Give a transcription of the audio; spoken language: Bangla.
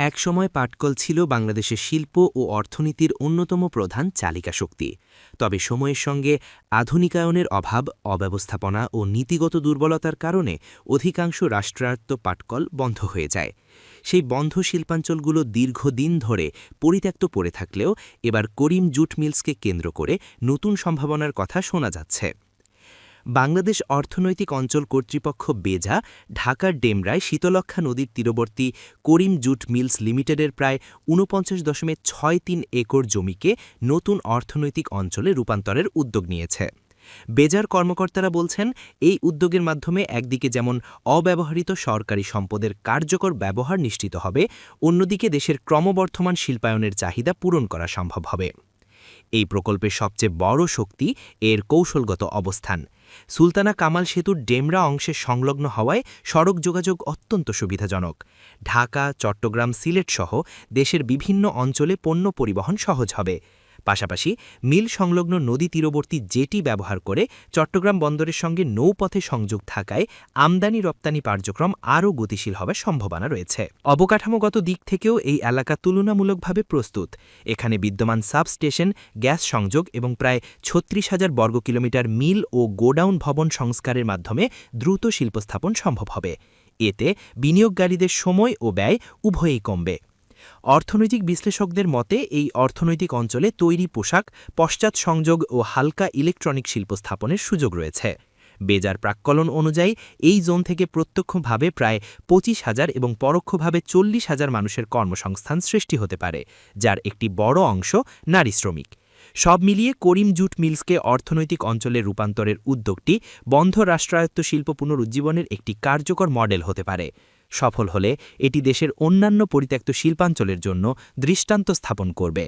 একসময় পাটকল ছিল বাংলাদেশের শিল্প ও অর্থনীতির অন্যতম প্রধান চালিকা শক্তি। তবে সময়ের সঙ্গে আধুনিকায়নের অভাব, অব্যবস্থাপনা ও নীতিগত দুর্বলতার কারণে অধিকাংশ রাষ্ট্রায়ত্ত পাটকল বন্ধ হয়ে যায়। সেই বন্ধ শিল্পাঞ্চলগুলো দীর্ঘদিন ধরে পরিত্যক্ত পড়ে থাকলেও এবার করিম জুট মিলসকে কেন্দ্র করে নতুন সম্ভাবনার কথা শোনা যাচ্ছে। বাংলাদেশ অর্থনৈতিক অঞ্চল কর্তৃপক্ষ বেজা, ঢাকার ডেমরায় শীতলক্ষা নদীর তীরবর্তী করিম জুট মিলস লিমিটেডের প্রায় ঊনপঞ্চাশ দশমিক ছয় তিন একর জমিকে নতুন অর্থনৈতিক অঞ্চলে রূপান্তরের উদ্যোগ নিয়েছে। বেজার কর্মকর্তারা বলছেন, এই উদ্যোগের মাধ্যমে একদিকে যেমন অব্যবহৃত সরকারি সম্পদের কার্যকর ব্যবহার নিশ্চিত হবে, অন্যদিকে দেশের ক্রমবর্ধমান শিল্পায়নের চাহিদা পূরণ করা সম্ভব হবে। এই প্রকল্পের সবচেয়ে বড় শক্তি এর কৌশলগত অবস্থান। সুলতানা কামাল সেতুর ডেমরা অংশে সংলগ্ন হওয়ায় সড়ক যোগাযোগ অত্যন্ত সুবিধাজনক। ঢাকা, চট্টগ্রাম, সিলেট সহ দেশের বিভিন্ন অঞ্চলে পণ্য পরিবহন সহজ হবে। পাশাপাশি মিল সংলগ্ন নদী তীরবর্তী জেটি ব্যবহার করে চট্টগ্রাম বন্দরের সঙ্গে নৌপথে সংযোগ থাকায় আমদানি রপ্তানি কার্যক্রম আরও গতিশীল হবার সম্ভাবনা রয়েছে। অবকাঠামোগত দিক থেকেও এই এলাকা তুলনামূলকভাবে প্রস্তুত। এখানে বিদ্যমান সাবস্টেশন, গ্যাস সংযোগ এবং প্রায় ছত্রিশ হাজার বর্গ কিলোমিটার মিল ও গোডাউন ভবন সংস্কারের মাধ্যমে দ্রুত শিল্প স্থাপন সম্ভব হবে। এতে বিনিয়োগকারীদের সময় ও ব্যয় উভয়েই কমবে। অর্থনৈতিক বিশ্লেষকদের মতে, এই অর্থনৈতিক অঞ্চলে তৈরি পোশাক, পশ্চাৎ সংযোগ ও হালকা ইলেকট্রনিক শিল্প স্থাপনের সুযোগ রয়েছে। বেজার প্রাক্কলন অনুযায়ী, এই জোন থেকে প্রত্যক্ষভাবে প্রায় পঁচিশ হাজার এবং পরোক্ষভাবে চল্লিশ হাজার মানুষের কর্মসংস্থান সৃষ্টি হতে পারে, যার একটি বড় অংশ নারী শ্রমিক। সব মিলিয়ে করিম জুট মিলসকে অর্থনৈতিক অঞ্চলে রূপান্তরের উদ্যোগটি বন্ধ রাষ্ট্রায়ত্ত শিল্প পুনরুজ্জীবনের একটি কার্যকর মডেল হতে পারে। সফল হলে এটি দেশের অন্যান্য পরিত্যক্ত শিল্পাঞ্চলের জন্য দৃষ্টান্ত স্থাপন করবে।